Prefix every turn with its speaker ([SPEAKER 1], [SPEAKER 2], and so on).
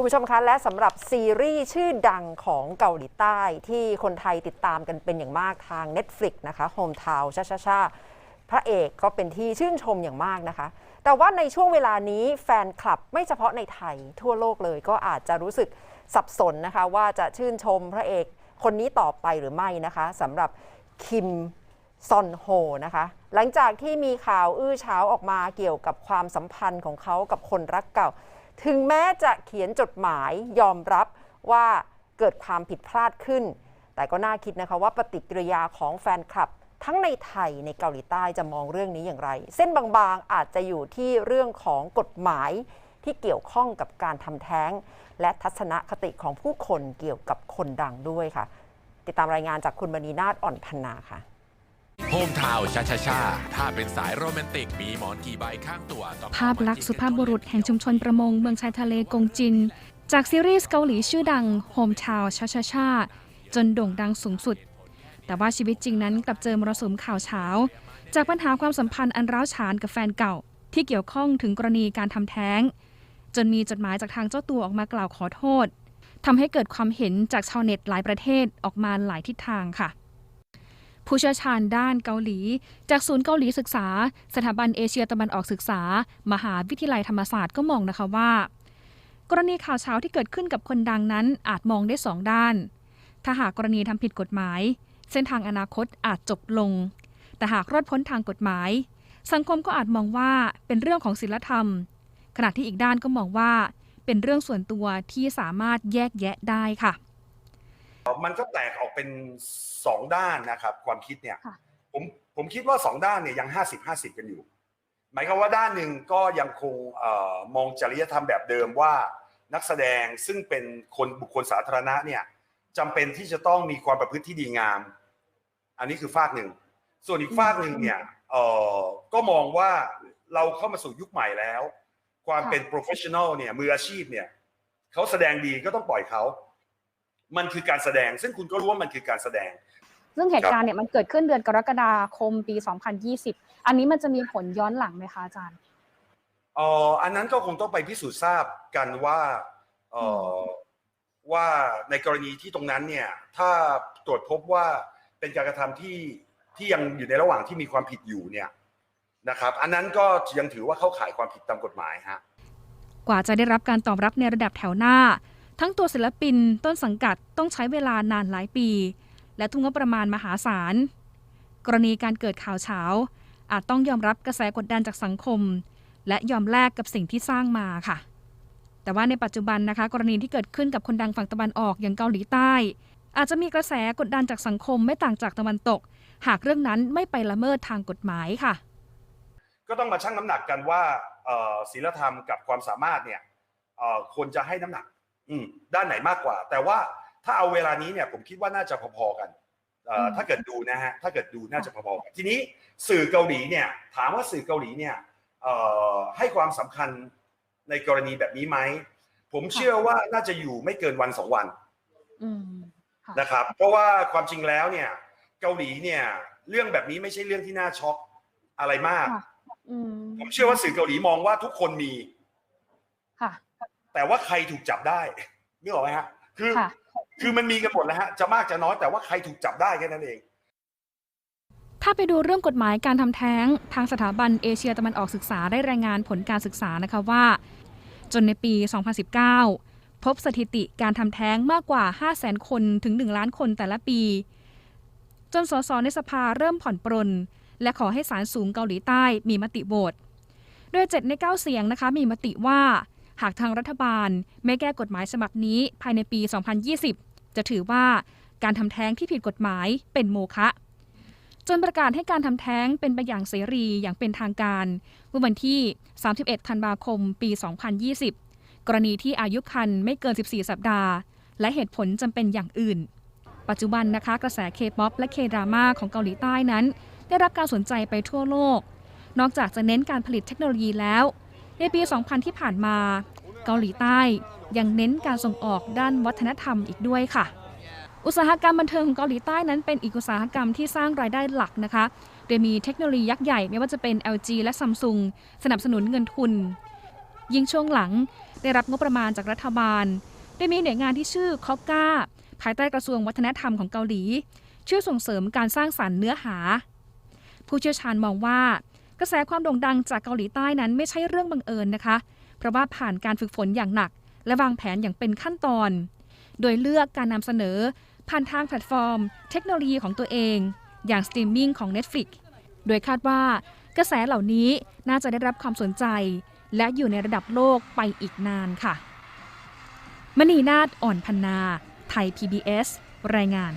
[SPEAKER 1] คุณผู้ชมคะและสำหรับซีรีส์ชื่อดังของเกาหลีใต้ที่คนไทยติดตามกันเป็นอย่างมากทาง Netflix นะคะ Home Town ชาชาชาพระเอกก็เป็นที่ชื่นชมอย่างมากนะคะ แต่ว่าในช่วงเวลานี้แฟนคลับไม่เฉพาะในไทยทั่วโลกเลยก็อาจจะรู้สึกสับสนนะคะ ว่าจะชื่นชมพระเอกคนนี้ต่อไปหรือไม่นะคะสำหรับคิมซอนโฮนะคะ หลังจากที่มีข่าวอื้อเช้าออกมาเกี่ยวกับความสัมพันธ์ของเขากับคนรักเก่า ถึงแม้จะเขียนจดหมายยอมรับว่าเกิดความผิดพลาดขึ้น แต่ก็น่าคิดนะคะว่าปฏิกิริยาของแฟนคลับ ทั้งในไทยในเกาหลีใต้จะมองเรื่องนี้อย่างไร เส้นบางๆอาจจะอยู่ที่เรื่องของกฎหมายที่เกี่ยวข้องกับการทำแท้ง และทัศนคติของผู้คนเกี่ยวกับคนดังด้วยค่ะ ติดตามรายงานจากคุณมณีนาฏอ่อนพันนาค่ะ
[SPEAKER 2] โฮมทาวน์ชาชาชาถ้าเป็นสายโรแมนติก มีหมอนกี่ใบข้างตัวต้อ
[SPEAKER 3] ภาพลักษณ์สุภาพบุรุษแห่งชุมชนประมงเมืองชายทะเลกงจิน จากซีรีส์เกาหลีชื่อดัง Home Town ชาชาชาจนโด่งดังสูงสุด แต่ว่าชีวิตจริงนั้นกลับเจอมรสุมข่าวเช้า จากปัญหาความสัมพันธ์อันร้าวฉานกับแฟนเก่า ที่เกี่ยวข้องถึงกรณีการทำแท้ง จนมีจดหมายจากทางเจ้าตัวออกมากล่าวขอโทษทำให้เกิดความเห็นจากชาวเน็ตหลายประเทศออกมาหลายทิศทางค่ะ ผู้เชี่ยวชาญด้านเกาหลี จากศูนย์เกาหลีศึกษา สถาบันเอเชียตะวันออกศึกษา มหาวิทยาลัยธรรมศาสตร์ก็มองนะคะว่า กรณีข่าวเช้าที่เกิดขึ้นกับคนดังนั้นอาจมองได้สองด้าน ถ้าหากกรณีทำผิดกฎหมาย เส้นทางอนาคตอาจจบลง แต่หากรอดพ้นทางกฎหมาย สังคมก็อาจมองว่าเป็นเรื่องของศีลธรรม ขณะที่อีกด้านก็มองว่า เป็นเรื่องส่วนตัวที่สามารถแยกแยะได้ค่ะ
[SPEAKER 4] มันก็แตกออกเป็นสองด้านนะครับ ความคิดเนี่ย
[SPEAKER 3] ค่ะ
[SPEAKER 4] ผมผมคิดว่าสองด้านเนี่ยยังห้าสิบห้าสิบกันอยู่ หมายความว่าด้านหนึ่งก็ยังคงเออมองจริยธรรมแบบเดิมว่านักแสดงซึ่งเป็นคนบุคคลสาธารณะเนี่ยจำเป็นที่จะต้องมีความประพฤติที่ดีงาม อันนี้คือฝากหนึ่ง ส่วนอีกฝากหนึ่งเนี่ยเออก็มองว่าเราเข้ามาสู่ยุคใหม่แล้ว ความเป็น professional เนี่ยมืออาชีพเนี่ยเขาแสดงดีก็ต้องปล่อยเขา มันคือการแสดง ซึ่งคุณก็รู้ว่ามันคือการแสดง
[SPEAKER 5] ซึ่งเหตุการณ์เนี่ยมันเกิดขึ้นเดือนกรกฎาคมปี 2020 อันนี้มันจะมีผลย้อนหลังไหมคะอาจารย์
[SPEAKER 4] เอ่ออันนั้นก็คงต้องไปพิสูจน์ทราบกันว่าเอ่อว่าในกรณีที่ตรงนั้นเนี่ย ถ้าตรวจพบว่าเป็นการกระทำที่ที่ยังอยู่ในระหว่างที่มีความผิดอยู่เนี่ยนะครับ อันนั้นก็ยังถือว่าเข้าข่ายความผิดตามกฎหมายฮะ
[SPEAKER 3] กว่าจะได้รับการตอบรับในระดับแถวหน้า ทั้งตัวศิลปินต้นสังกัดต้องใช้เวลานานหลายปี และทุ่งบประมาณมหาศาล กรณีการเกิดข่าวเช้าอาจต้องยอมรับกระแสกดดันจากสังคม และยอมแลกกับสิ่งที่สร้างมาค่ะ แต่ว่าในปัจจุบันนะคะ กรณีที่เกิดขึ้นกับคนดังฝั่งตะวันออกอย่างเกาหลีใต้ อาจจะมีกระแสกดดันจากสังคมไม่ต่างจากตะวันตก หากเรื่องนั้นไม่ไปละเมิดทางกฎหมายค่ะ
[SPEAKER 4] ก็ต้องมาชั่งน้ำหนักกันว่าศีลธรรมกับความสามารถเนี่ยควรจะให้น้ำหนัก อืมด้านไหนมากกว่า แต่ว่าถ้าเอาเวลานี้เนี่ยผมคิดว่าน่าจะพอๆกันเอ่ออ
[SPEAKER 5] ม
[SPEAKER 4] ถ้าเกิดดูนะฮะถ้าเกิดดูน่าจะพอๆกันทีนี้สื่อเกาหลีเนี่ยถามว่าสื่อเกาหลีเนี่ยเอ่อให้ความสำคัญในกรณีแบบนี้ไหมผมเชื่อว่าน่าจะอยู่ไม่เกินวันสองวัน
[SPEAKER 5] อืมค่ะ
[SPEAKER 4] นะครับ เพราะว่าความจริงแล้วเนี่ย เกาหลีเนี่ย เรื่องแบบนี้ไม่ใช่เรื่องที่น่าช็อกอะไรมาก
[SPEAKER 5] ค่ะอืม
[SPEAKER 4] ผมเชื่อว่าสื่อเกาหลีมองว่าทุกคนมี
[SPEAKER 5] ค่ะ
[SPEAKER 4] แต่ว่าใครถูกจับได้นึกออกไหมฮะ คือ
[SPEAKER 5] ค่ะ
[SPEAKER 4] คือมันมีกันหมดแล้วฮะ จะมากจะน้อยแต่ว่าใครถูกจับได้แค่นั้นเอง
[SPEAKER 3] ถ้าไปดูเรื่องกฎหมายการทำแท้ง ทางสถาบันเอเชียตะวันออกศึกษาได้รายงานผลการศึกษานะคะว่า จนในปี 2019 พบสถิติการทำแท้งมากกว่า 500,000 คนถึง 1 ล้านคนแต่ละปี จนสสในสภาเริ่มผ่อนปรน และขอให้ศาลสูงเกาหลีใต้มีมติโหวตโดย 7 ใน 9 เสียงนะคะมีมติว่า หากทางรัฐบาลไม่แก้กฎหมายฉบับนี้ภายในปี 2020 จะถือว่าการทำแท้งที่ผิดกฎหมายเป็นโมฆะจนประกาศให้การทำแท้งเป็นไปอย่างเสรีอย่างเป็นทางการเมื่อวันที่ 31 ธันวาคม ปี 2020 กรณีที่อายุคันไม่เกิน 14 สัปดาห์ และเหตุผลจำเป็นอย่างอื่น ปัจจุบันนะคะกระแสเคป๊อปและเคดราม่าของเกาหลีใต้นั้น ได้รับการสนใจไปทั่วโลก นอกจากจะเน้นการผลิตเทคโนโลยีแล้ว ในปี 2000 ที่ผ่านมา เกาหลีใต้ยังเน้นการส่งออกด้านวัฒนธรรมอีกด้วยค่ะ อุตสาหกรรมบันเทิงของเกาหลีใต้นั้นเป็นอีกอุตสาหกรรมที่สร้างรายได้หลักนะคะ โดยมีเทคโนโลยียักษ์ใหญ่ไม่ว่าจะเป็น LG และ Samsung สนับสนุนเงินทุน ยิ่งช่วงหลังได้รับงบประมาณจากรัฐบาล โดยมีหน่วยงานที่ชื่อคอปกาภายใต้กระทรวงวัฒนธรรมของเกาหลี ช่วยส่งเสริมการสร้างสรรค์เนื้อหา ผู้เชี่ยวชาญมองว่ากระแสความโด่งดังจากเกาหลีใต้นั้นไม่ใช่เรื่องบังเอิญนะคะ เพราะว่าผ่านการฝึกฝนอย่างหนัก และวางแผนอย่างเป็นขั้นตอน โดยเลือกการนำเสนอ ผ่านทางแพลตฟอร์ม เทคโนโลยีของตัวเอง อย่างสตรีมมิ่งของ Netflix โดยคาดว่ากระแสเหล่านี้น่าจะได้รับความสนใจ และอยู่ในระดับโลกไปอีกนานค่ะ มณีนาฏอ่อนพันนา ไทย PBS รายงาน